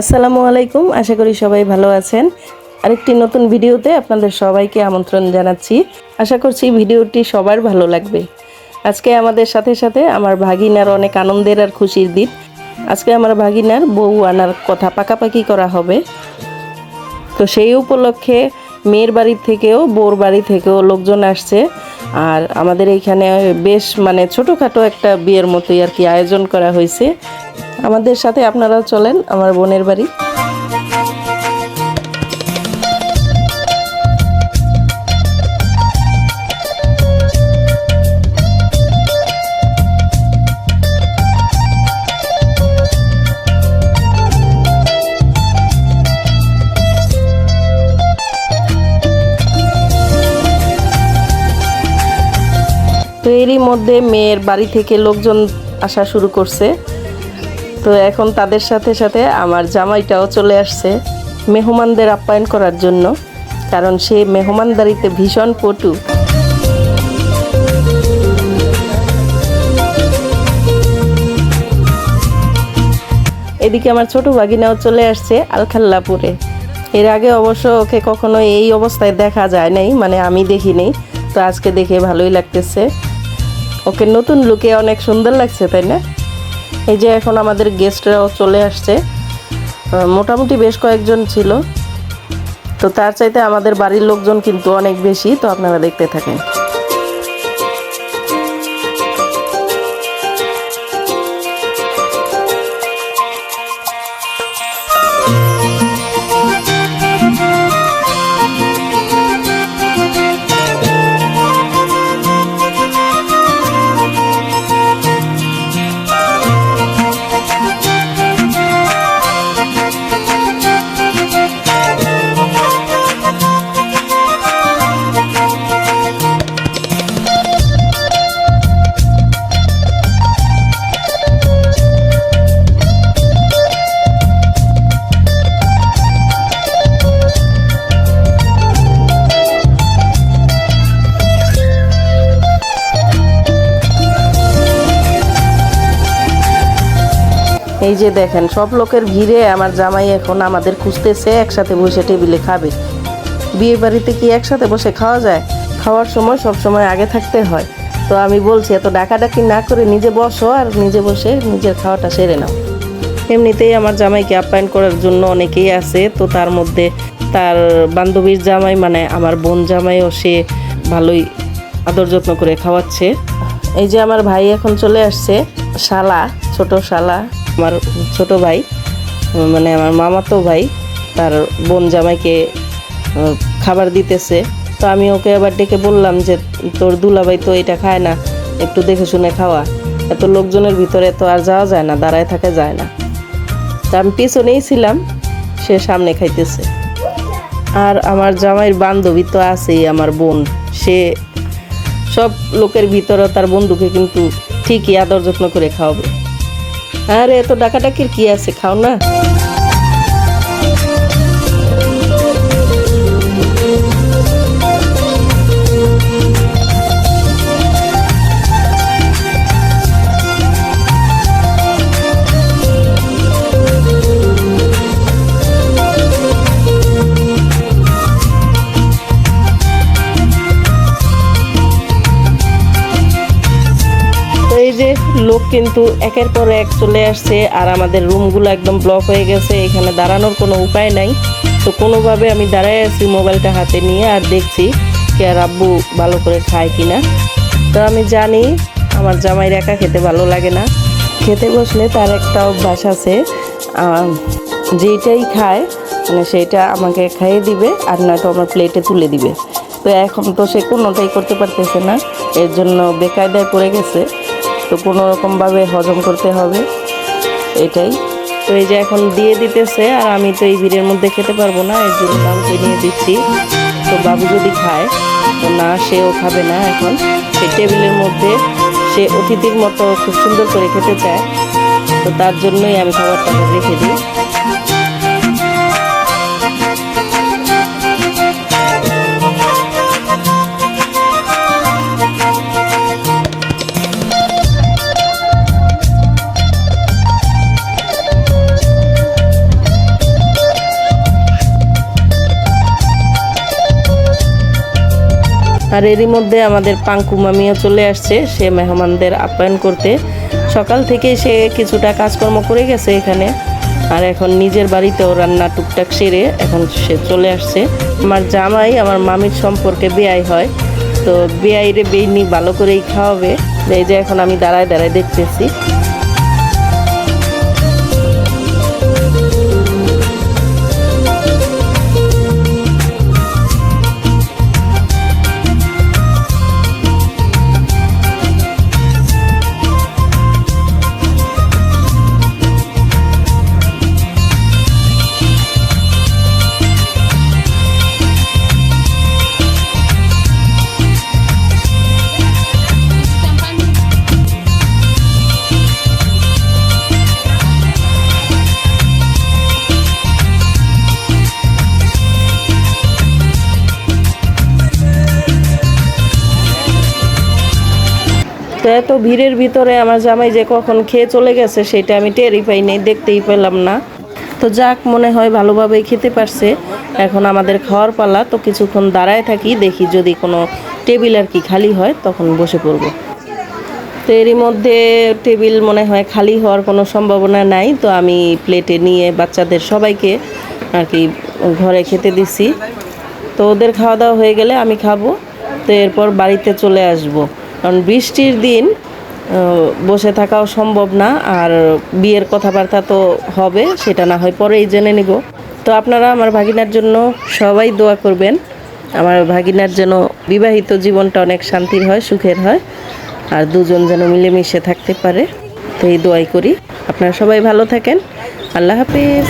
আসসালামু আলাইকুম, আশা করি সবাই ভালো আছেন। আরেকটি নতুন ভিডিওতে আপনাদের সবাইকে আমন্ত্রণ জানাচ্ছি। আশা করছি ভিডিওটি সবার ভালো লাগবে। আজকে আমাদের সাথে সাথে আমার ভাগিনার অনেক আনন্দের আর খুশির দিন। আজকে আমার ভাগিনার বউ আনার কথা পাকাপাকি করা হবে। তো সেই উপলক্ষে মেয়ের বাড়ি থেকেও বোর বাড়ি থেকেও লোকজন আসছে। আর আমাদের এইখানে বেশ মানে ছোটোখাটো একটা বিয়ের মতোই আর কি আয়োজন করা হয়েছে। আমাদের সাথে আপনারাও চলেন, আমার বোনের বাড়ি। তো এরই মধ্যে মেয়ের বাড়ি থেকে লোকজন আসা শুরু করছে। তো এখন তাদের সাথে সাথে আমার জামাইটাও চলে আসছে মেহমানদের আপ্যায়ন করার জন্য, কারণ সে মেহমানদারিতে ভীষণ পটু। এদিকে আমার ছোট ভাগিনাও চলে আসছে আলখাল্লাপুরে। এর আগে অবশ্য ওকে কখনো এই অবস্থায় দেখা যায় নাই মানে আমি দেখিনি, তো আজকে দেখে ভালোই লাগতেছে। ওকে নতুন লুকে অনেক সুন্দর লাগছে, তাই না? এই যে এখন আমাদের গেস্টরাও চলে আসছে। মোটামুটি বেশ কয়েকজন ছিল। তো তার চাইতে আমাদের বাড়ির লোকজন কিন্তু অনেক বেশি, তো আপনারা দেখতে থাকেন। এই যে দেখেন, সব লোকের ভিড়ে আমার জামাই এখন আমাদের খুঁজতেছে, একসাথে বসে টেবিলে খাবে। বিয়ে বাড়িতে কি একসাথে বসে খাওয়া যায়? খাওয়ার সময় সব সময় আগে থাকতে হয়। তো আমি বলছি, এত ডাকাডাকি না করে নিজে বসো আর নিজে বসে নিজের খাওয়াটা সেরে নাও। এমনিতেই আমার জামাইকে আপ্যায়ন করার জন্য অনেকেই আছে, তো তার মধ্যে তার বান্ধবীর জামাই মানে আমার বোন জামাইও সে ভালোই আদর যত্ন করে খাওয়াচ্ছে। এই যে আমার ভাই এখন চলে আসছে, শালা, ছোট শালা। আমার ছোট ভাই মানে আমার মামাতো ভাই, তার বোন জামাইকে খাবার দিতেছে। তো আমি ওকে আবার ডেকে বললাম যে, তোর দুলাভাই তো এটা খায় না, একটু দেখে শুনে খাওয়া। এত লোকজনের ভিতরে তো আর যাওয়া যায় না, দাঁড়ায় থাকা যায় না। তা আমি পিছনেই ছিলাম, সে সামনে খাইতেছে। আর আমার জামাইয়ের বান্ধবী তো আছেই, আমার বোন। সে সব লোকের ভিতরে তার বন্ধুকে কিন্তু ঠিকই আদর যত্ন করে খাওয়াবে। আরে এত ডাকাডাকির কি আছে? খাও না। লোক কিন্তু একের পর এক চলে আসছে আর আমাদের রুমগুলো একদম ব্লক হয়ে গেছে, এখানে দাঁড়ানোর কোনো উপায় নাই। তো কোনোভাবে আমি দাঁড়ায় আছি মোবাইলটা হাতে নিয়ে আর দেখছি কে আর আব্বু ভালো করে খায় কিনা। তো আমি জানি আমার জামাইয়ের একা খেতে ভালো লাগে না। খেতে বসলে তার একটা অভ্যাস আছে যেইটাই খায় মানে সেইটা আমাকে খাইয়ে দিবে আর নয়তো আমার প্লেটে তুলে দিবে। তো এখন তো সে কোনোটাই করতে পারতেছে না, এর জন্য বেকায়দায় পড়ে গেছে। তো কোনো রকমভাবে হজম করতে হবে। এটাই। তো এই যে এখন দিয়ে দিতেছে, আর আমি তো এই ভিড়ের মধ্যে খেতে পারব না এর জন্য বাবুকে নিয়ে দিচ্ছি। তো বাবু যদি খায়, তো না, সেও খাবে না এখন। সে টেবিলের মধ্যে সে অতিথির মতো খুব সুন্দর করে খেতে চায়। তো তার জন্যই আমি খাবারটা রেখে দিই। আর এরই মধ্যে আমাদের পাঙ্কু মামিও চলে আসছে, সে মেহমানদের আপ্যায়ন করতে। সকাল থেকে সে কিছুটা কাজকর্ম করে গেছে এখানে। আর এখন নিজের বাড়িতেও রান্না টুকটাক সেরে এখন সে চলে আসছে। আমার জামাই, আমার মামির সম্পর্কে বেয়াই হয়, তো বেয়াইরে বেইনি ভালো করেই খাওয়াবে। এই যে এখন আমি দাঁড়ায় দাঁড়ায় দেখতেছি। তো এত ভিড়ের ভিতরে আমার জামাই যে কখন খেয়ে চলে গেছে সেটা আমি টেরই নাই, দেখতেই পেলাম না। তো যাক, মনে হয় ভালোভাবেই খেতে পারছে। এখন আমাদের খাওয়ার পালা, তো কিছুক্ষণ দাঁড়ায় থাকি, দেখি যদি কোনো টেবিল আর কি খালি হয়, তখন বসে পড়ব। তো এরই মধ্যে টেবিল মনে হয় খালি হওয়ার কোনো সম্ভাবনা নাই, তো আমি প্লেটে নিয়ে বাচ্চাদের সবাইকে আর কি ঘরে খেতে দিছি। তো ওদের খাওয়া দাওয়া হয়ে গেলে আমি খাব, তো এরপর বাড়িতে চলে আসব। কারণ বৃষ্টির দিন বসে থাকাও সম্ভব না, আর বিয়ের কথাবার্তা তো হবে, সেটা না হয় পরেই জেনে নিব। তো আপনারা আমার ভাগিনার জন্য সবাই দোয়া করবেন। আমার ভাগিনার যেন বিবাহিত জীবনটা অনেক শান্তির হয়, সুখের হয়, আর দুজন যেন মিলেমিশে থাকতে পারে। তো এই দোয়াই করি। আপনারা সবাই ভালো থাকেন। আল্লাহ হাফিজ।